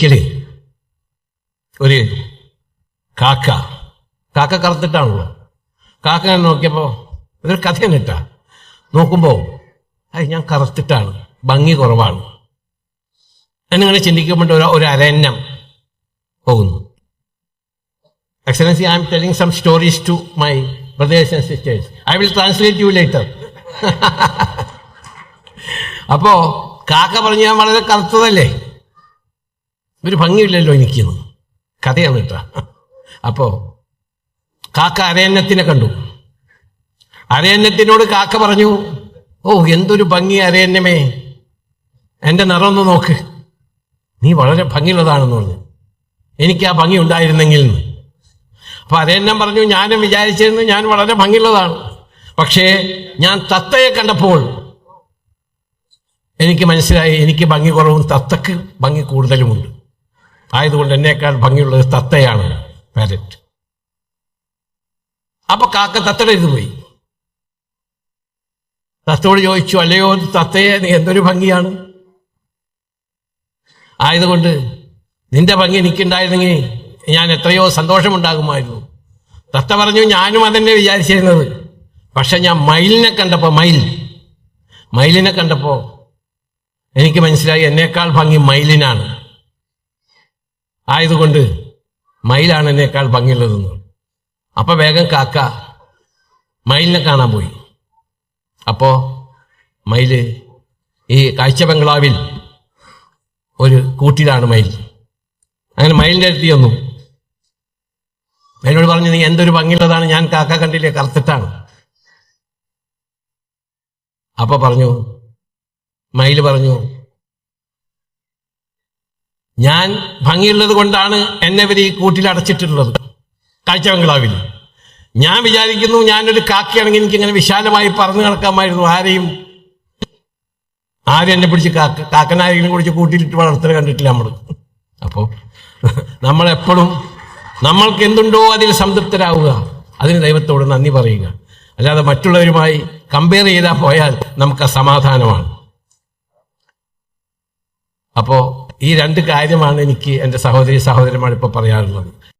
ഒരിക്കൽ ഒരു കാക്ക കാക്ക കറുത്തിട്ടാണല്ലോ കാക്ക ഞാൻ നോക്കിയപ്പോൾ ഇതൊരു കഥയാണ് കേട്ടാ. നോക്കുമ്പോൾ അത് ഞാൻ കറുത്തിട്ടാണ് ഭംഗി കുറവാണ്. എന്നിങ്ങനെ ചിന്തിക്കുമ്പോൾ ഒരു ഒരു അരണ്യം പോകുന്നു. Excellency I am telling some stories to my brothers and sisters I will translate you later അപ്പോ കാക്ക പറഞ്ഞു ഞാൻ വളരെ കറുത്തതല്ലേ? ഒരു ഭംഗിയില്ലല്ലോ എനിക്കെന്ന് കഥയാണ് കേട്ടോ. അപ്പോ കാക്ക അരയന്നത്തിനെ കണ്ടു. അരയന്നത്തിനോട് കാക്ക പറഞ്ഞു ഓ എന്തൊരു ഭംഗി അരയന്നമേ. എന്റെ നിറമൊന്ന് നോക്ക്. നീ വളരെ ഭംഗിയുള്ളതാണെന്ന് പറഞ്ഞു. എനിക്ക് ആ ഭംഗി ഉണ്ടായിരുന്നെങ്കിൽ അപ്പൊ അരയന്നം പറഞ്ഞു ഞാനും വിചാരിച്ചിരുന്നു ഞാൻ വളരെ ഭംഗിയുള്ളതാണ്. പക്ഷേ ഞാൻ തത്തയെ കണ്ടപ്പോൾ എനിക്ക് മനസ്സിലായി എനിക്ക് ഭംഗി കുറവും തത്തക്ക് ഭംഗി കൂടുതലുമുണ്ട്. ആയതുകൊണ്ട് എന്നേക്കാൾ ഭംഗിയുള്ളത് തത്തയാണ്. പാരറ്റ് അപ്പൊ കാക്ക തത്തയുടെ ഇത് പോയി. തത്തോട് ചോദിച്ചു അല്ലയോ തത്തയെ നീ എന്തൊരു ഭംഗിയാണ്? ആയതുകൊണ്ട് നിന്റെ ഭംഗി എനിക്കുണ്ടായിരുന്നെങ്കിൽ ഞാൻ എത്രയോ സന്തോഷമുണ്ടാകുമായിരുന്നു. തത്ത പറഞ്ഞു ഞാനും അതന്നെ വിചാരിച്ചിരുന്നത്. പക്ഷെ ഞാൻ മയിലിനെ കണ്ടപ്പോ മയിൽ മയിലിനെ കണ്ടപ്പോ എനിക്ക് മനസ്സിലായി എന്നേക്കാൾ ഭംഗി മയിലിനാണ്. ആയതുകൊണ്ട് മയിലാണ് എന്നേക്കാൾ ഭംഗിയുള്ളതെന്ന്. അപ്പൊ വേഗം കാക്ക മയിലിനെ കാണാൻ പോയി. അപ്പോ മയിൽ ഈ കാഴ്ച ബംഗ്ലാവിൽ ഒരു കൂട്ടിലാണ് മയിൽ. അങ്ങനെ മയിലിന്റെ അടുത്ത് ചെന്നു. മയിലോട് പറഞ്ഞു നീ എന്തൊരു ഭംഗിയുള്ളതാണ്. ഞാൻ കാക്ക കണ്ടില്ലേ കറുത്തിട്ടാണ്. അപ്പൊ പറഞ്ഞു മയിൽ പറഞ്ഞു ഞാൻ ഭംഗിയുള്ളത് കൊണ്ടാണ് എന്നെ ഇവർ ഈ കൂട്ടിൽ അടച്ചിട്ടുള്ളത്. കാഴ്ച ബംഗ്ലാവിൽ ഞാൻ വിചാരിക്കുന്നു ഞാനൊരു കാക്കയാണെങ്കിൽ എനിക്ക് ഇങ്ങനെ വിശാലമായി പറന്നു നടക്കാമായിരുന്നു ആരെയും. ആരും എന്നെ പിടിച്ച് കാക്ക കാക്കനാരെങ്കിലും കുടിച്ച് കൂട്ടിയിലിട്ട് വളർത്തൽ കണ്ടിട്ടില്ല നമ്മൾ അപ്പോൾ നമ്മളെപ്പോഴും നമ്മൾക്ക് എന്തുണ്ടോ അതിൽ സംതൃപ്തരാവുക. അതിന് ദൈവത്തോട് നന്ദി പറയുക. അല്ലാതെ മറ്റുള്ളവരുമായി കമ്പയർ ചെയ്താൽ പോയാൽ നമുക്ക് സമാധാനമാണ്. അപ്പോൾ ഈ രണ്ട് കാര്യമാണ് എനിക്ക് എന്റെ സഹോദരി സഹോദരന്മാർ ഇപ്പോൾ പറയാറുള്ളത്.